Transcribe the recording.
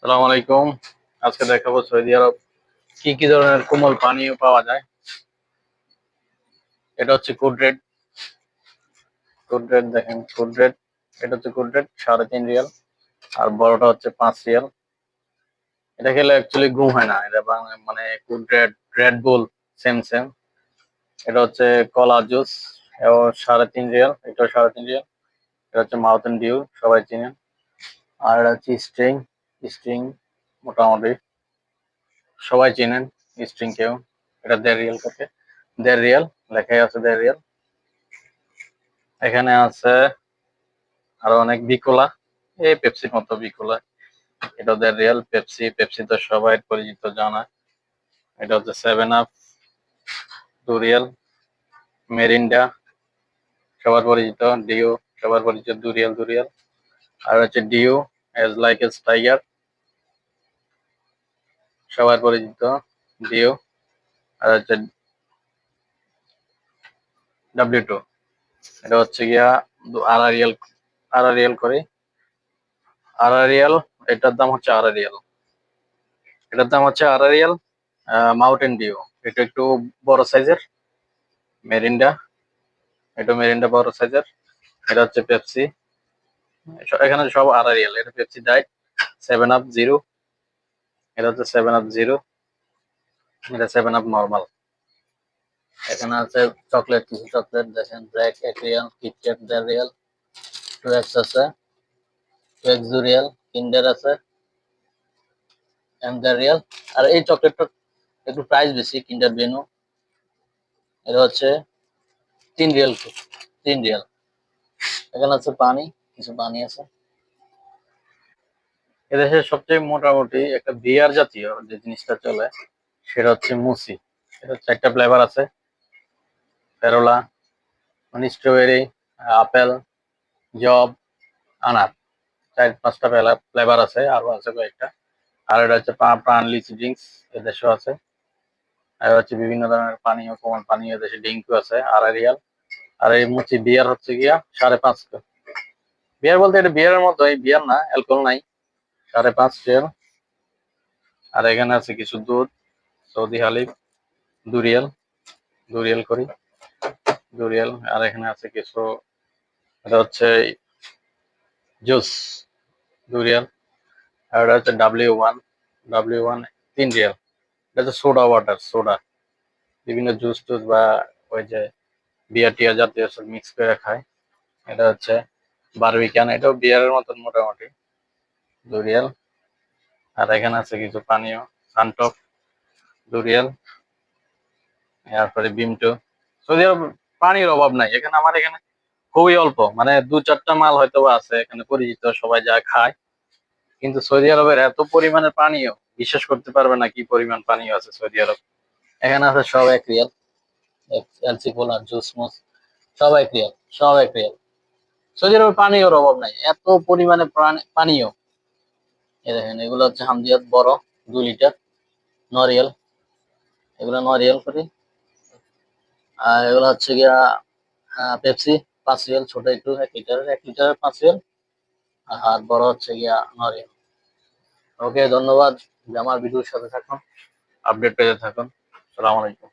সালাম আলাইকুম। আজকে দেখাবো সৌদি আরব কি কি ধরনের কোমল পানীয় পাওয়া যায়। এটা হচ্ছে কুডরেড কুডরেড দেখেন কুডরেড এটা হচ্ছে কুডরেড সাড়ে তিন রিয়াল। আর বড়টা হচ্ছে পাঁচ রিয়াল। এটা খেলে অ্যাকচুয়ালি ঘুম হয় না। এটা বাংলা- মানে কুডরেড রেড বুল সেম সেম এটা হচ্ছে কলা জুস এও সাড়ে তিন রিয়াল। এটাও সাড়ে তিন রিয়াল। এটা হচ্ছে মাউথেন ডিউ সবাই চিনেন। আর এটা হচ্ছে স্ট্রিং স্ট্রিং মোটামুটি সবাই চেনেন স্ট্রিং কেউ এটা দেড় রিয়াল করতে দেড় রিয়াল লেখাই আছে দেড় রিয়াল এখানে আছে আরও অনেক বিকোলা। এই পেপসির মতো বিকোলা। এটা দেড় রিয়েল পেপসি পেপসি তো সবাই পরিচিত, জানা। এটা হচ্ছে seven up two riyal Mirinda সবার পরিচিত ডিও সবার পরিচিত দু রিয়াল দু রিয়াল আর হচ্ছে ডিও এজ লাইক এস টাইগার সবার পরিচিত ডিও আর হচ্ছে ডাব্লিউ টু এটা হচ্ছে গিয়া দু- আড়াই রিয়াল আড়াই রিয়াল করে। রিয়াল এটার দাম হচ্ছে আড়াই রিয়াল এটার দাম হচ্ছে আড়াই রিয়াল মাউন্টেন ডিও এটা একটু বড় সাইজের মেরিন্ডা এটা মেরিন্ডা বড় সাইজের এটা হচ্ছে পেপসি এখানে সব আড়াই রিয়াল। এটা পেপসি ডাইট সেভেন আপ জিরো এটা হচ্ছে সেভেন আপ জিরো এটা সেভেন আপ নর্মাল এখানে আছে চকলেট কিছু চকলেট দেখেন ব্র্যাক এক রিয়াল কিটক্যাট রিয়াল। এক্স আছে টু এক্স দু রিয়াল কিন্ডার আছে এম দেড় রিয়াল। আর এই চকলেটটা একটু প্রাইস বেশি কিন্ডার বেনু এটা হচ্ছে তিন রিয়াল তিন রিয়াল। এখানে আছে পানি। কিছু পানি আছে এদেশের সবচেয়ে মোটামুটি একটা বিয়ার জাতীয় যে জিনিসটা চলে, সেটা হচ্ছে মুসি। এটা চারটা ফ্লেভার আছে। ফেরোলা মানে স্ট্রবেরি আপেল জব আনার। চার পাঁচটা ফ্লেভার আছে, আরও আছে কয়েকটা। আর এটা হচ্ছে প্রাণ লিচি ড্রিঙ্কস এদেশেও আছে। আর হচ্ছে বিভিন্ন ধরনের পানীয় কোমল পানীয় এদেশে ড্রিঙ্কও আছে রিয়াল। আর এই মুচি বিয়ার হচ্ছে গিয়া সাড়ে পাঁচ বিয়ার বলতে এটা বিয়ারের মতো বিয়ার না, অ্যালকোহল নাই। সাড়ে পাঁচ রিয়াল আর এখানে আছে কিছু দুধ, সৌদি হালিব দুরিয়াল দুরিয়াল করি, দুরিয়াল। আর এখানে আছে কিছু, এটা হচ্ছে জুস, দুরিয়াল। আর এটা হচ্ছে ডাব্লিউ ওয়ান ডাব্লিউ ওয়ান তিন রিয়াল। এটা হচ্ছে সোডা ওয়াটার, সোডা। বিভিন্ন জুস টুস বা ওই যে বিয়ার টিয়া জাতীয় সব মিক্স করে খায়। এটা হচ্ছে বারবিকান এটাও বিয়ারের মতন মোটামুটি। দুরিয়াল আর এখানে আছে কিছু পানীয়। সানটক দুরিয়াল তারপরে বিমটো। সৌদি আরব পানির অভাব নাই। এখানে আমার এখানে খুবই অল্প। মানে দু চারটা মাল হয়তো আছে। এখানে পরিচিত, সবাই যা খায়। কিন্তু সৌদি আরবের এত পরিমাণের পানীয়, বিশ্বাস করতে পারবে না কি পরিমাণ পানীয় আছে সৌদি আরব। এখানে আছে সব এক রিয়াল। সব এক রিয়াল। সব এক রিয়াল। সৌদি আরবে অভাব নাই, এত পরিমাণে পানীয় এই দেখেন, এগুলো হচ্ছে হামদিয়াত বড় দু লিটার, নরিয়াল। এগুলো নরিয়াল করি। আর এগুলো হচ্ছে গিয়া পেপসি, পাঁচ রিয়াল, ছোট একটু, এক লিটারের এক লিটারের পাঁচ রিয়াল। আর বড় হচ্ছে গিয়া নরিয়াল। ওকে, ধন্যবাদ। আমার ভিডিওর সাথে থাকুন। আপডেট পেতে থাকুন। সালাম আলাইকুম।